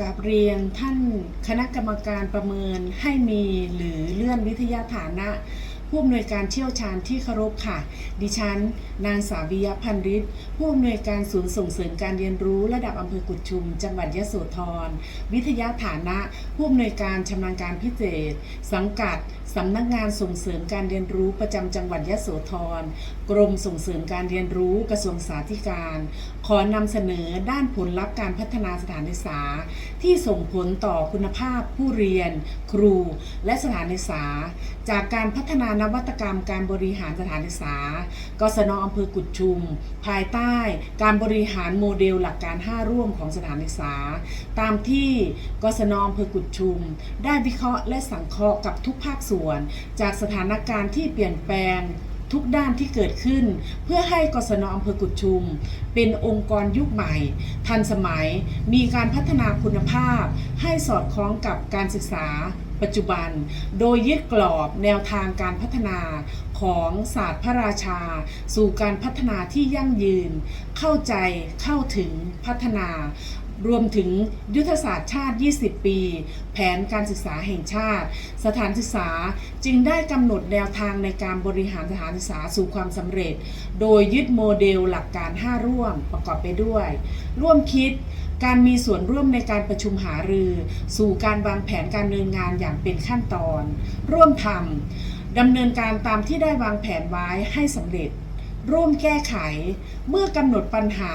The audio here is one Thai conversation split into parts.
กับเรียนท่านคณะกรรมการประเมินให้มีหรือเลื่อนวิทยาฐานะผู้อำนวยการเชี่ยวชาญที่เคารพค่ะ ดิฉัน นางสาวิยพันริศผู้อำนวยการศูนย์ส่งเสริมการเรียนรู้ระดับอำเภอกุดชุม จังหวัดยะโสธร วิทยาฐานะ ผู้อำนวยการชำนาญการพิเศษ สังกัดสำนักงานส่งเสริมการเรียนรู้ประจำจังหวัดยะโสธร กรมส่งเสริมการเรียนรู้กระทรวงสาธการขอนำเสนอด้านผลลัพธ์การพัฒนาสถานศึกษา ที่ส่งผลต่อคุณภาพผู้เรียน ครู และสถานศึกษา จากการพัฒนานวัตกรรมการบริหารสถานศึกษา กศนอำเภอกุดชุม ภายใต้การบริหารโมเดลหลักการ 5 ร่วมของสถานศึกษา ตามที่กศนอำเภอกุดชุม ได้วิเคราะห์และสังเคราะห์กับทุกภาคส่วน จากสถานการณ์ที่เปลี่ยนแปลง ทุกด้านที่เกิดขึ้น เพื่อให้กศนอำเภอกุดชุม เป็นองค์กรยุคใหม่ ทันสมัยมีการพัฒนาคุณภาพ ให้สอดคล้องกับการศึกษาปัจจุบัน โดยยึดกรอบแนวทางการพัฒนาของศาสตร์พระราชา สู่การพัฒนาที่ยั่งยืน เข้าใจเข้าถึงพัฒนา รวมถึงยุทธศาสตร์ชาติ 20 ปี แผนการศึกษาแห่งชาติ สถานศึกษาจึงได้กำหนดแนวทางในการบริหารสถานศึกษาสู่ความสำเร็จ โดยยึดโมเดลหลักการ 5 ร่วมประกอบไปด้วย ร่วมคิดการมีส่วนร่วมในการประชุมหารือ สู่การวางแผนการดำเนินงานอย่างเป็นขั้นตอน ร่วมทำดำเนินการตามที่ได้วางแผนไว้ให้สำเร็จ ร่วมแก้ไข เมื่อกำหนดปัญหา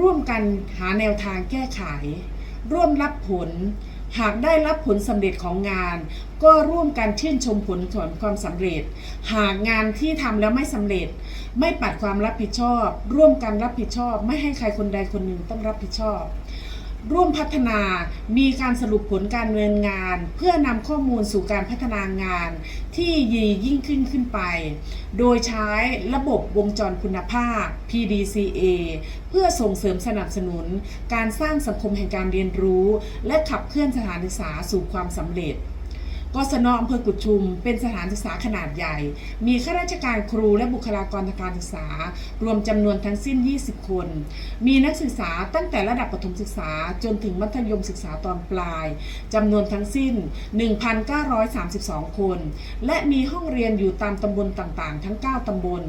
ร่วมกันหาแนวทางแก้ไข ร่วมรับผล หากได้รับผลสำเร็จของงาน ก็ร่วมกันชื่นชมผลผลความสำเร็จ หากงานที่ทำแล้วไม่สำเร็จ ไม่ปัดความรับผิดชอบ ร่วมกันรับผิดชอบ ไม่ให้ใครคนใดคนหนึ่งต้องรับผิดชอบ ร่วมพัฒนา มีการสรุปผลการดำเนินงาน เพื่อนำข้อมูลสู่การพัฒนางาน ที่ยียิ่งขึ้นขึ้นไป โดยใช้ระบบวงจรคุณภาพ PDCA เพื่อส่งเสริมสนับสนุน การสร้างสังคมแห่งการเรียนรู้ และขับเคลื่อนสถานศึกษาสู่ความสำเร็จ กศนอำเภอกุดชุม เป็นสถานศึกษาขนาดใหญ่ มีข้าราชการครูและบุคลากรทางการศึกษา รวมจำนวนทั้งสิ้น 20 คน มีนักศึกษาตั้งแต่ระดับประถมศึกษาจนถึงมัธยมศึกษาตอนปลายจำนวนทั้งสิ้น 1,932 คน และมีห้องเรียนอยู่ตามตำบลต่างๆ ทั้ง 9 ตำบล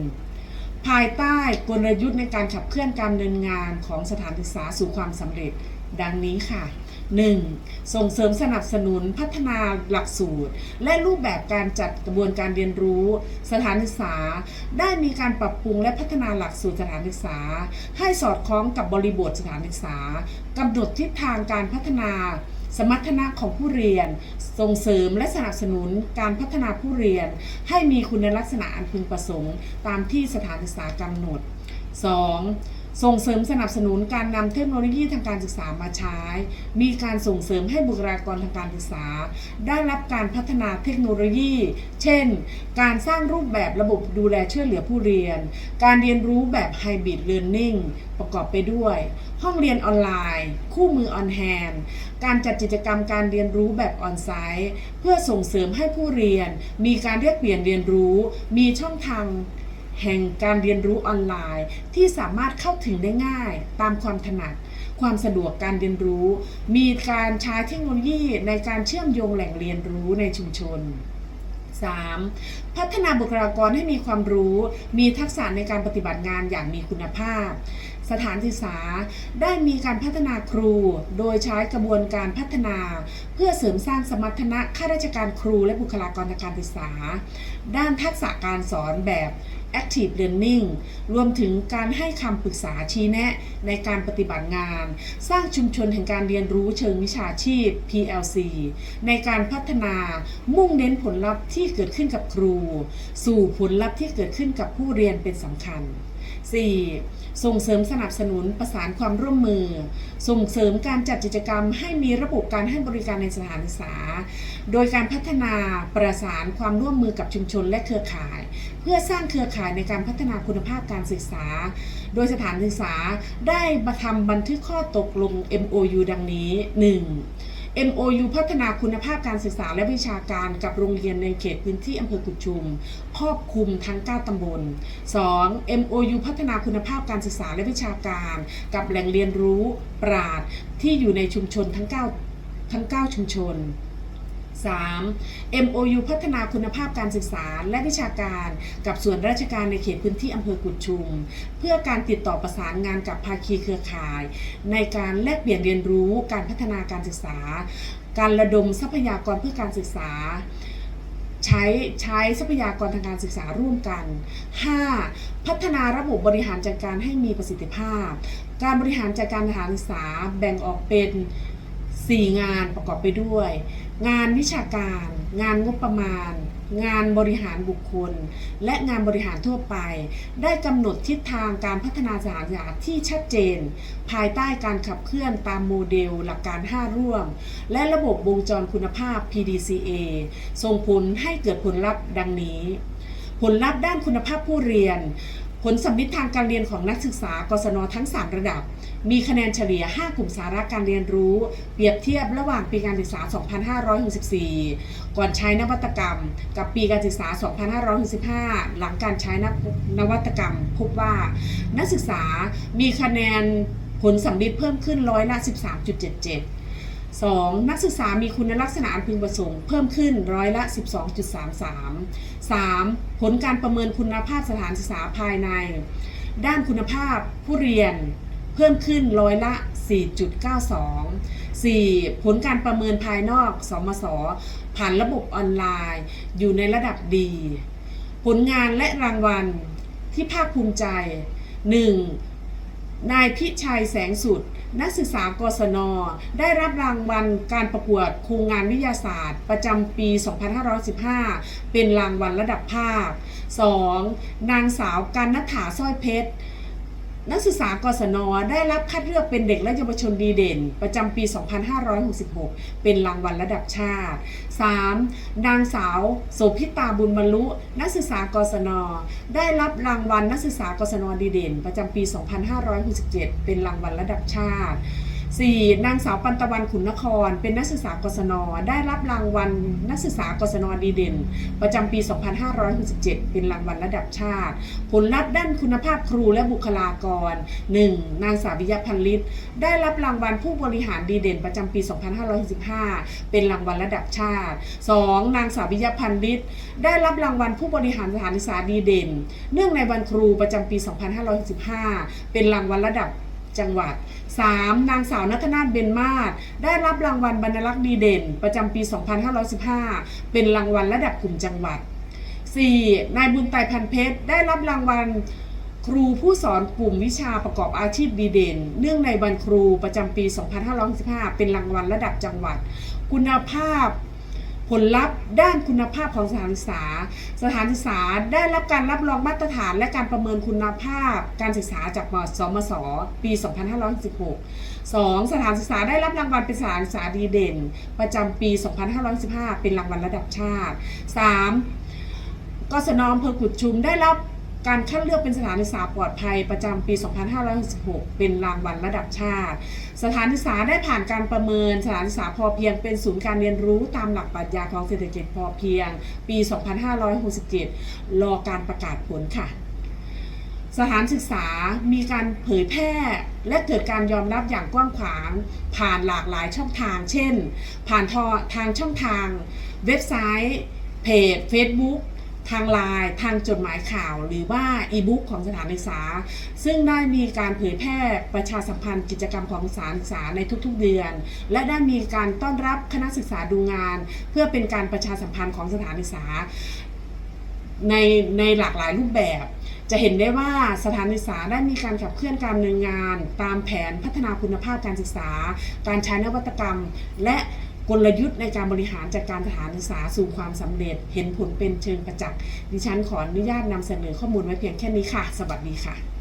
ภายใต้กลยุทธ์ในการขับเคลื่อนการดำเนินงานของสถานศึกษาสู่ความสำเร็จ ดังนี้ค่ะ 1. ส่งเสริมสนับสนุนพัฒนาหลักสูตร และรูปแบบการจัดกระบวนการเรียนรู้ สถานศึกษา ได้มีการปรับปรุงและพัฒนาหลักสูตรสถานศึกษา ให้สอดคล้องกับบริบทสถานศึกษากำหนดทิศทางการพัฒนา สมรรถนะของผู้เรียน ส่งเสริมและสนับสนุนการพัฒนาผู้เรียน ให้มีคุณลักษณะอันพึงประสงค์ ตามที่สถานศึกษากำหนด 2. ส่งเสริมสนับสนุนการนำเทคโนโลยีทางการศึกษามาใช้ มีการส่งเสริมให้บุคลากรทางการศึกษา ได้รับการพัฒนาเทคโนโลยี เช่น การสร้างรูปแบบระบบดูแลช่วยเหลือผู้เรียน การเรียนรู้แบบ Hybrid Learning ประกอบไปด้วย ห้องเรียนออนไลน์ คู่มือออนแฮนการจัดกิจกรรมการเรียนรู้แบบออนไซต์ เพื่อส่งเสริมให้ผู้เรียน มีการเรียกเปลี่ยนเรียนรู้ มีช่องทาง แห่งการเรียนรู้ออนไลน์ ที่สามารถเข้าถึงได้ง่าย ตามความถนัด ความสะดวกการเรียนรู้ มีการใช้เทคโนโลยีในการเชื่อมโยงแหล่งเรียนรู้ในชุมชน 3. พัฒนาบุคลากรให้มีความรู้ มีทักษะในการปฏิบัติงานอย่างมีคุณภาพ สถานศึกษา ได้มีการพัฒนาครู โดยใช้กระบวนการพัฒนา เพื่อเสริมสร้างสมรรถนะข้าราชการครูและบุคลากรทางการศึกษา ด้านทักษะการสอนแบบ Active Learning รวมถึงการให้คำปรึกษาชี้แนะในการปฏิบัติงาน สร้างชุมชนแห่งการเรียนรู้เชิงวิชาชีพ PLC ในการพัฒนามุ่งเน้นผลลัพธ์ที่เกิดขึ้นกับครู สู่ผลลัพธ์ที่เกิดขึ้นกับผู้เรียนเป็นสำคัญ 4. ส่งเสริมสนับสนุนประสานความร่วมมือ ส่งเสริมการจัดกิจกรรม ให้มีระบบการให้บริการในสถานศึกษา โดยการพัฒนาประสานความร่วมมือกับชุมชนและเครือข่าย เพื่อสร้างเครือข่ายในการพัฒนาคุณภาพการศึกษา โดยสถานศึกษาได้มาทำบันทึกข้อตกลง MOU ดังนี้ 1. MOU พัฒนาคุณภาพการศึกษาและวิชาการกับโรงเรียนในเขตพื้นที่อำเภอกุดชุม ครอบคลุมทั้ง 9 ตำบล 2. MOU พัฒนาคุณภาพการศึกษาและวิชาการ กับแหล่งเรียนรู้ปราดที่อยู่ในชุมชนทั้ง 9 ทั้ง 9 ชุมชน 3. MOU พัฒนาคุณภาพการศึกษาและวิชาการกับส่วนราชการในเขตพื้นที่อำเภอกุดชุม เพื่อการติดต่อประสานงานกับภาคีเครือข่าย ในการแลกเปลี่ยนเรียนรู้การพัฒนาการศึกษา การระดมทรัพยากรเพื่อการศึกษา ใช้ใช้ทรัพยากรทางการศึกษาร่วมกัน 5. พัฒนาระบบบริหารจัดการให้มีประสิทธิภาพ การบริหารจัดการสถานศึกษาแบ่งออกเป็น 4 งานประกอบไปด้วย งานวิชาการ งานงบประมาณ งานบริหารบุคคล และงานบริหารทั่วไป ได้กำหนดทิศทางการพัฒนาสถานศึกษาที่ชัดเจน ภายใต้การขับเคลื่อนตามโมเดลหลักการ 5 ร่วม และระบบวงจรคุณภาพ PDCA ส่งผลให้เกิดผลลัพธ์ดังนี้ ผลลัพธ์ด้านคุณภาพผู้เรียน ผลสัมมิตทางการเรียนของนักศึกษากศนทั้ง 3 ระดับ มีคะแนนเฉลี่ย 5 กลุ่มสาระการเรียนรู้ เปรียบเทียบระหว่างปีการศึกษา 2564 ก่อนใช้นวัตกรรม กับปีการศึกษา 2565 หลังการใช้นนวัตกรรม พบว่า นักศึกษามีคะแนนผลสัมมิตเพิ่มขึ้นร้อยละ 13.77 2. นักศึกษามีคุณลักษณะอันพึงประสงค์เพิ่มขึ้นร้อยละ 12.33 3. ผลการประเมินคุณภาพสถานศึกษาภายใน ด้านคุณภาพผู้เรียนเพิ่มขึ้นร้อยละ 4.92 4. ผลการประเมินภายนอกสมสผ่านระบบออนไลน์ อยู่ในระดับดี ผลงานและรางวัลที่ภาคภูมิใจ 1. นายพิชัยแสงสุด นักศึกษากศน ได้รับรางวัลการประกวดโครงงานวิทยาศาสตร์ ประจำปี 2515 เป็นรางวัลระดับภาค 2. นางสาวการนัฐาสร้อยเพชร นักศึกษากศนได้รับคัดเลือกเป็นเด็กและเยาวชนดีเด่น ประจำปี 2566 เป็นรางวัลระดับชาติ 3. นางสาวโสพิตาบุญบรรลุ นักศึกษากศนได้รับรางวัลนักศึกษากศนดีเด่น ประจำปี 2567 เป็นรางวัลระดับชาติ 4. นางสาวปันตะวันขุนนคร เป็นนักศึกษากศน ได้รับรางวัลนักศึกษากศนดีเด่น ประจำปี 2567 เป็นรางวัลระดับชาติ ผลลัพธ์ด้านคุณภาพครูและบุคลากร 1. นางสาววิยาพันลิตได้รับรางวัลผู้บริหารดีเด่น ประจำปี 2565 เป็นรางวัลระดับชาติ 2. นางสาววิยาพันลิตได้รับรางวัลผู้บริหารสถานศึกษาดีเด่น เนื่องในวันครูประจำปี 2565 เป็นรางวัลระดับ จังหวัด 3. นางสาวนัทนาถเบนมาศได้รับรางวัลบรรลักษ์ดีเด่น ประจำปี 2515 เป็นรางวัลระดับกลุ่มจังหวัด 4. นายบุญไตพันเพชรได้รับรางวัลครูผู้สอนกลุ่มวิชาประกอบอาชีพดีเด่น เนื่องในวันครูประจำปี 2515เป็นรางวัลระดับจังหวัด คุณภาพ ผลลัพธ์ด้านคุณภาพของสถานศึกษา สถานศึกษาได้รับการรับรองมาตรฐานและการประเมินคุณภาพ การศึกษาจากมสมส ปี 2516 2. สถานศึกษาได้รับรางวัลเป็นสถานศึกษาดีเด่น ประจำปี 2515 เป็นรางวัลระดับชาติ 3. กศนอำเภอกุดชุมได้รับ การคัดเลือกเป็นสถานศึกษาปลอดภัยประจำปี 2566 เป็นรางวัลระดับชาติ สถานศึกษาได้ผ่านการประเมินสถานศึกษาพอเพียงเป็นศูนย์การเรียนรู้ตามหลักปรัชญาของเศรษฐกิจพอเพียง ปี 2567 รอการประกาศผลค่ะสถานศึกษามีการเผยแพร่และเกิดการยอมรับอย่างกว้างขวาง ผ่านหลากหลายช่องทาง เช่น ผ่านทอทางช่องทาง เว็บไซต์ เพจ Facebook ทางไลน์ทางจดหมายข่าว หรือว่าอีบุ๊กของสถานศึกษา ซึ่งได้มีการเผยแพร่ประชาสัมพันธ์กิจกรรมของสถานศึกษาในทุกๆเดือน และได้มีการต้อนรับคณะศึกษาดูงาน เพื่อเป็นการประชาสัมพันธ์ของสถานศึกษา ในในหลากหลายรูปแบบ จะเห็นได้ว่าสถานศึกษาได้มีการขับเคลื่อนการดำเนินงาน ตามแผนพัฒนาคุณภาพการศึกษา การใช้นวัตกรรม และ กลยุทธ์ในการบริหารจัดการสถานศึกษาสู่ความสำเร็จ เห็นผลเป็นเชิงประจักษ์ดิฉันขออนุญาตนำเสนอข้อมูลไว้เพียงแค่นี้ค่ะ สวัสดีค่ะ